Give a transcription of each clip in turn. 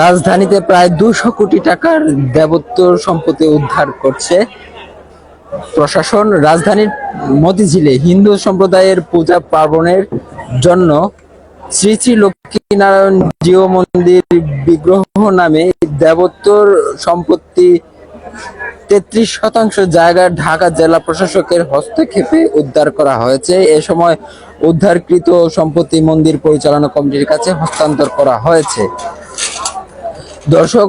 রাজধানীতে প্রায় দুশো কোটি টাকার দেবত্বর সম্পত্তি উদ্ধার করছে প্রশাসন। রাজধানীর মতিঝিলে হিন্দু সম্প্রদায়ের পূজা পার্বণের জন্য শ্রী শ্রী লক্ষ্মীনারায়ণ জিও মন্দির বিগ্রহ নামে দেবত্বর সম্পত্তি তেত্রিশ শতাংশ জায়গা ঢাকা জেলা প্রশাসকের হস্তক্ষেপে উদ্ধার করা হয়েছে। এ সময় উদ্ধারকৃত সম্পত্তি মন্দির পরিচালনা কমিটির কাছে হস্তান্তর করা হয়েছে। দর্শক,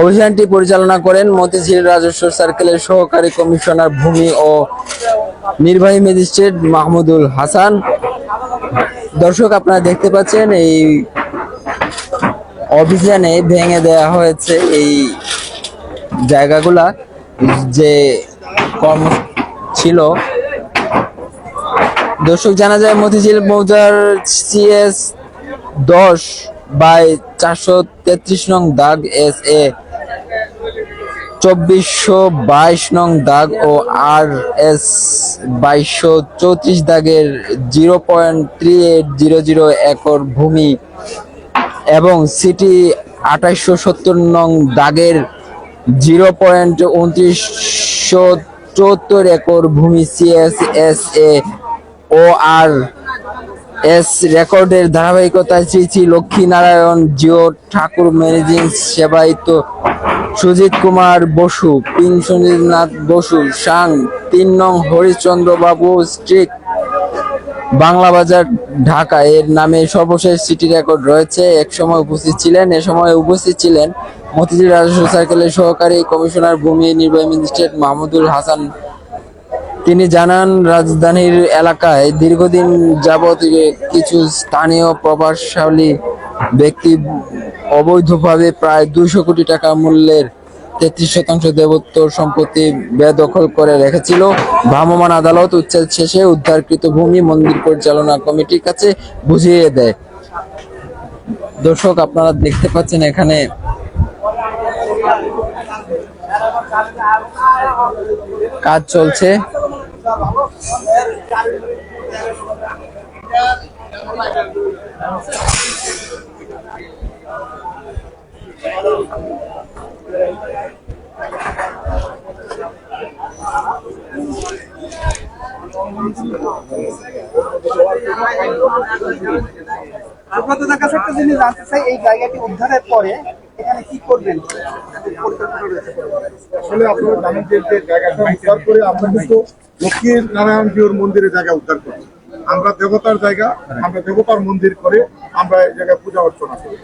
অভিযানটি পরিচালনা করেন মতিঝিল রাজস্ব সার্কেলের সহকারী কমিশনার ভূমি ও নির্বাহী ম্যাজিস্ট্রেট মাহমুদুল হাসান। দর্শক, আপনারা দেখতে পাচ্ছেন এই অভিযানে ভেঙে দেওয়া হয়েছে এই জায়গাগুলা যে কর্ম ছিল। দর্শক, জানা যায় মতিঝিল মৌজার সিএস দশ বাই চারশো তেত্রিশ নং দাগ এস এ, চব্বিশশো বাইশ নং দাগ ও আর এস বাইশশো চৌত্রিশ দাগের zero point three eight zero zero acre ভূমি এবং সিটি আঠাইশশো সত্তর নং দাগের জিরো পয়েন্ট উনত্রিশশো চুয়াত্তর একর ভূমি সিএস এস এ ও আর এস রেকর্ডের ধারাবাহিকতায় শ্রী শ্রী লক্ষ্মীনারায়ণ জিও ঠাকুর ম্যানেজিং সেবায়িত সুজিত কুমার বসু পিন সঞ্জিতনাথ বসু, সাং, তিন নং হরিশ্চন্দ্র বাবু বাংলা বাজার ঢাকা, এর নামে সর্বশেষ সিটি রেকর্ড রয়েছে। এক সময় উপস্থিত ছিলেন, এ সময় উপস্থিত ছিলেন মতিঝিল রাজস্ব সার্কেলের সহকারী কমিশনার, ভূমি নির্বাহী ম্যাজিস্ট্রেট মাহমুদুল হাসান। তিনি জানান, রাজধানীর এলাকায় দীর্ঘদিন যাবৎ কিছু স্থানীয় প্রভাবশালী ব্যক্তি অবৈধভাবে প্রায় দুশো কোটি টাকা মূল্যের তেত্রিশ শতাংশ দেবত্ব সম্পত্তি বেদখল করে রেখেছিল। ভ্রাম্যমাণ আদালত উচ্ছেদ শেষে উদ্ধারকৃত ভূমি মন্দির পরিচালনা কমিটির কাছে বুঝিয়ে দেয়। দর্শক, আপনারা দেখতে পাচ্ছেন এখানে কাজ চলছে। উদ্ধারের পরে এখানে কি করবেন? আসলে যে করে আমরা নারায়ণ জিউর মন্দিরের জায়গা উদ্ধার করি। আমরা দেবতার জায়গা, আমরা দেবতার মন্দির করে আমরা এই জায়গায় পূজা অর্চনা করি।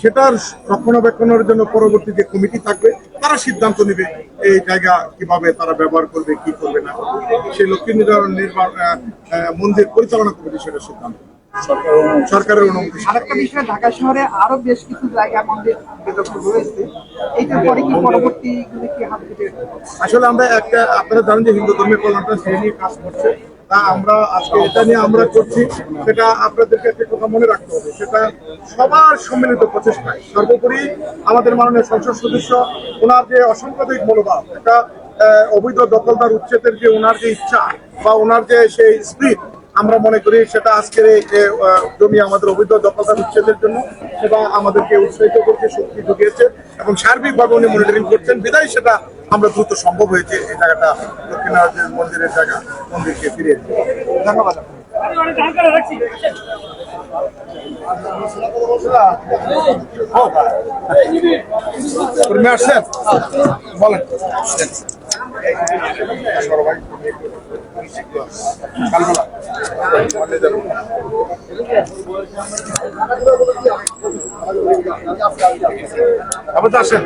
সেটার রক্ষণাবেক্ষণের জন্য পরবর্তী যে কমিটি থাকবে তারা সিদ্ধান্ত নেবে এই জায়গা কীভাবে তারা ব্যবহার করবে কি করবে না। সেই লক্ষ্মী আহ, মন্দির পরিচালনা কমিটি সেটা সিদ্ধান্ত। সরকারের অনুমতি। আরেকটা বিষয় ঢাকা শহরে আরও বেশ কিছু জায়গা মন্দির রয়েছে এইটার পরে কি পরবর্তী আসলে আমরা একটা আপনারা জানেন যে হিন্দু ধর্মের কল্যাণটা নিয়ে কাজ করছে। তা আমরা আজকে এটা নিয়ে আমরা করছি, সেটা আপনাদেরকে কথা মনে রাখতে হবে, সেটা সবার সম্মিলিত প্রচেষ্টায় সর্বোপরি আমাদের মাননীয় সংসদ সদস্য, ওনার যে অসাম্প্রদায়িক মনোভাব, একটা অবৈধ দখলদার উচ্ছেদের যে ওনার যে ইচ্ছা বা ওনার যে সেই স্পিড আমরা মনে করি সেটা আজকের এই জমি আমাদের অবৈধ দখলদার উচ্ছেদের জন্য সেটা আমাদেরকে উৎসাহিত করছে, শক্তি ঢুকিয়েছে এবং সার্বিকভাবে উনি মনিটরিং করছেন। বিদায় সেটা আমরা দ্রুত সম্ভব হয়েছে এই জায়গাটা দক্ষিণারাজ্যের মন্দিরের জায়গা, মন্দিরকে ফিরে। ধন্যবাদ বলেন তো আসেন